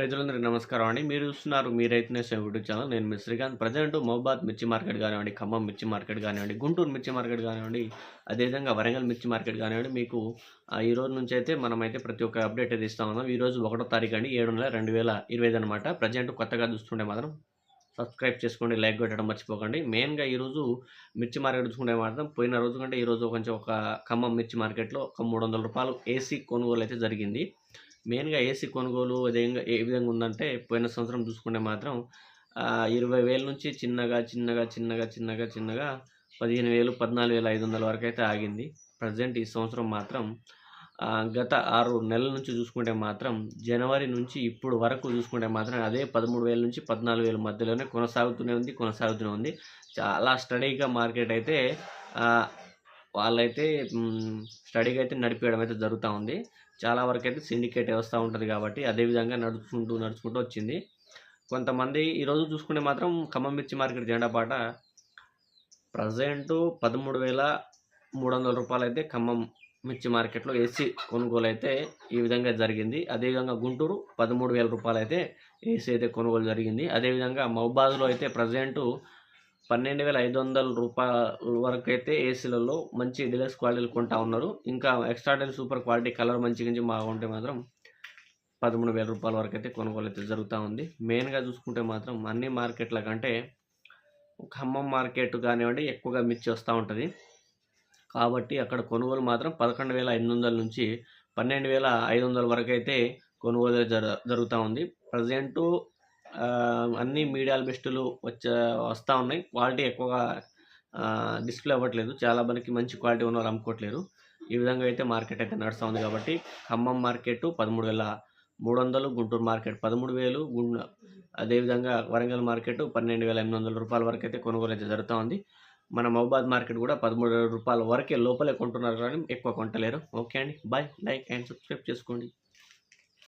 రైతులందరికీ నమస్కారం అండి. మీరు చూస్తున్నారు మీ రైతు నేషన్ యూట్యూబ్ ఛానల్. నేను మీ శ్రీకాంత్. ప్రజెంట్ మహబాద్ మిర్చి మార్కెట్ కానివ్వండి ఖమ్మం మిర్చి మార్కెట్ కానివ్వండి గుంటూరు మిర్చి మార్కెట్ కానివ్వండి అదేవిధంగా వరంగల్ మిర్చి మార్కెట్ కానివ్వండి మీకు ఈ రోజు నుంచి అయితే మనమైతే ప్రతి ఒక్క అప్డేట్ అయితే ఇస్తా ఉన్నాం. ఈ రోజు ఒకటో తారీఖు అండి ఏడు నెల రెండు వేల ఇరవై ఐదు అనమాట ప్రజెంట్ కొత్తగా చూస్తుంటే మాత్రం సబ్స్క్రైబ్ చేసుకోండి లైక్ కొట్టడం మర్చిపోకండి. మెయిన్గా ఈరోజు మిర్చి మార్కెట్ చూసుకుంటే మాత్రం పోయిన రోజు కంటే ఈరోజు కొంచెం ఒక ఖమ్మం మిర్చి మార్కెట్లో ఒక మూడు వందల రూపాయలు ఏసీ కొనుగోలు అయితే జరిగింది. మెయిన్గా ఏసీ కొనుగోలు విధంగా ఏ విధంగా ఉందంటే పోయిన సంవత్సరం చూసుకుంటే మాత్రం ఇరవై వేల నుంచి చిన్నగా చిన్నగా చిన్నగా చిన్నగా చిన్నగా పదిహేను వేలు పద్నాలుగు వేల ఐదు వందల వరకు అయితే ఆగింది. ప్రజెంట్ ఈ సంవత్సరం మాత్రం గత ఆరు నెలల నుంచి చూసుకుంటే మాత్రం జనవరి నుంచి ఇప్పుడు వరకు చూసుకుంటే మాత్రం అదే పదమూడు వేల నుంచి పద్నాలుగు వేల మధ్యలోనే కొనసాగుతూనే ఉంది కొనసాగుతూనే ఉంది. చాలా స్టడీగా మార్కెట్ అయితే వాళ్ళైతే స్టడీకి స్టడీగా అయితే నడిపేయడం అయితే జరుగుతూ ఉంది. చాలా వరకు అయితే సిండికేట్ వ్యవస్థ ఉంటుంది కాబట్టి అదే విధంగా నడుచుకుంటూ నడుచుకుంటూ వచ్చింది. కొంతమంది ఈరోజు చూసుకుంటే మాత్రం ఖమ్మం మిర్చి మార్కెట్ జెండా పాట ప్రజెంట్ పదమూడు వేల మూడు వందల రూపాయలు అయితే ఖమ్మం మిర్చి మార్కెట్లో ఏసీ కొనుగోలు అయితే ఈ విధంగా జరిగింది. అదేవిధంగా గుంటూరు పదమూడు వేల రూపాయలు అయితే ఏసీ అయితే కొనుగోలు జరిగింది. అదేవిధంగా మహబాద్లో అయితే ప్రజెంటు పన్నెండు వేల ఐదు వందల రూపాయల వరకు అయితే ఏసీలలో మంచి డిలక్స్ క్వాలిటీలు కొంటా ఉన్నారు. ఇంకా ఎక్స్ట్రా సూపర్ క్వాలిటీ కలర్ మంచి గురించి బాగుంటే మాత్రం పదమూడు వేల రూపాయల వరకు అయితే కొనుగోలు అయితే జరుగుతూ ఉంది. మెయిన్గా చూసుకుంటే మాత్రం అన్ని మార్కెట్ల కంటే ఖమ్మం మార్కెట్ కానివ్వండి ఎక్కువగా మిర్చి వస్తూ ఉంటుంది. కాబట్టి అక్కడ కొనుగోలు మాత్రం పదకొండు వేల ఎనిమిది వందల నుంచి పన్నెండు వేల ఐదు వందల వరకు అయితే కొనుగోలు జర జరుగుతూ ఉంది. ప్రజెంటు అన్ని మీడియాల బెస్టులు వచ్చే వస్తూ ఉన్నాయి. క్వాలిటీ ఎక్కువగా డిస్ప్లే అవ్వట్లేదు. చాలా మనకి మంచి క్వాలిటీ ఉన్న వాళ్ళు అమ్ముకోవట్లేరు ఈ విధంగా అయితే మార్కెట్ అయితే నడుస్తూ ఉంది కాబట్టి ఖమ్మం మార్కెట్ పదమూడు వేల మూడు వందలు గుంటూరు మార్కెట్ పదమూడు వేలు గుండె అదేవిధంగా వరంగల్ మార్కెట్ పన్నెండు వేల ఎనిమిది వందల రూపాయల వరకు అయితే కొనుగోలు అయితే జరుగుతూ ఉంది మన మహబాద్ మార్కెట్ కూడా పదమూడు వేల రూపాయల వరకే లోపలే కొంటున్నారు కానీ ఎక్కువ కొంటలేరు. ఓకే అండి. బాయ్. లైక్ అండ్ సబ్స్క్రైబ్ చేసుకోండి.